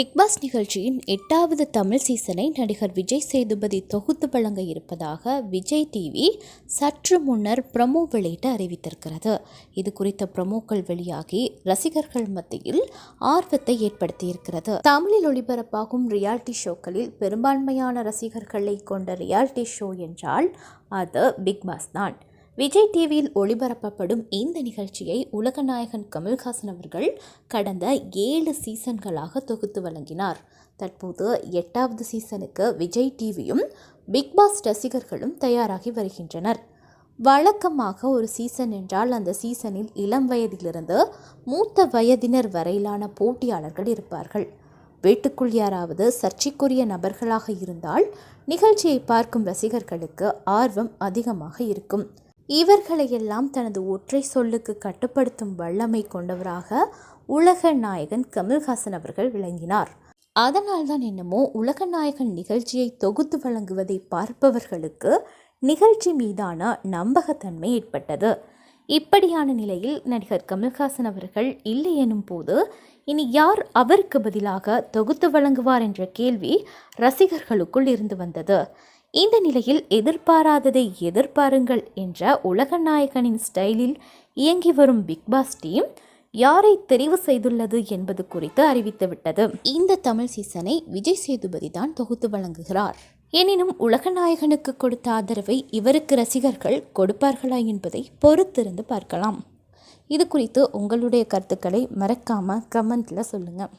Big pass நிகழ்ச்சியின் எட்டாவது தமிழ் சீசனை நடிகர் விஜய் சேதுபதி தொகுத்து வழங்க இருப்பதாக விஜய் டிவி சற்று முன்னர் ப்ரமோ வெளியிட்டு அறிவித்திருக்கிறது. இது குறித்த ப்ரமோக்கள் வெளியாகி ரசிகர்கள் மத்தியில் ஆர்வத்தை ஏற்படுத்தியிருக்கிறது. தமிழில் ஒளிபரப்பாகும் ரியாலிட்டி ஷோக்களில் பெரும்பான்மையான ரசிகர்களை கொண்ட ரியாலிட்டி ஷோ என்றால் அது பிக்பாஸ் தான். விஜய் டிவியில் ஒளிபரப்பப்படும் இந்த நிகழ்ச்சியை உலகநாயகன் கமல்ஹாசன் அவர்கள் கடந்த ஏழு சீசன்களாக தொகுத்து வழங்கினார். தற்போது எட்டாவது சீசனுக்கு விஜய் டிவியும் பிக் பாஸ் ரசிகர்களும் தயாராகி வருகின்றனர். வழக்கமாக ஒரு சீசன் என்றால் அந்த சீசனில் இளம் வயதிலிருந்து மூத்த வயதினர் வரையிலான போட்டியாளர்கள் இருப்பார்கள். வீட்டுக்குள் யாராவது சர்ச்சைக்குரிய நபர்களாக இருந்தால் நிகழ்ச்சியை பார்க்கும் ரசிகர்களுக்கு ஆர்வம் அதிகமாக இருக்கும். இவர்களையெல்லாம் தனது ஒற்றை சொல்லுக்கு கட்டுப்படுத்தும் வல்லமை கொண்டவராக உலக நாயகன் கமல்ஹாசன் அவர்கள் விளங்கினார். அதனால்தான் என்னமோ உலக நாயகன் நிகழ்ச்சியை தொகுத்து வழங்குவதை பார்ப்பவர்களுக்கு நிகழ்ச்சி மீதான நம்பகத்தன்மை ஏற்பட்டது. இப்படியான நிலையில் நடிகர் கமல்ஹாசன் அவர்கள் இல்லை எனும் போது இனி யார் அவருக்கு பதிலாக தொகுத்து வழங்குவார் என்ற கேள்வி ரசிகர்களுக்குள் இருந்து வந்தது. இந்த நிலையில் எதிர்பாராததை எதிர்பாருங்கள் என்ற உலகநாயகனின் ஸ்டைலில் இயங்கி வரும் பிக்பாஸ் டீம் யாரை தெரிவு செய்துள்ளது என்பது குறித்து அறிவித்துவிட்டது இந்த தமிழ் சீசனை விஜய் சேதுபதி தான் தொகுத்து வழங்குகிறார். எனினும் உலகநாயகனுக்கு கொடுத்த ஆதரவை இவருக்கு ரசிகர்கள் கொடுப்பார்களா என்பதை பொறுத்திருந்து பார்க்கலாம். இது குறித்து உங்களுடைய கருத்துக்களை மறக்காமல் கமெண்ட்ல சொல்லுங்கள்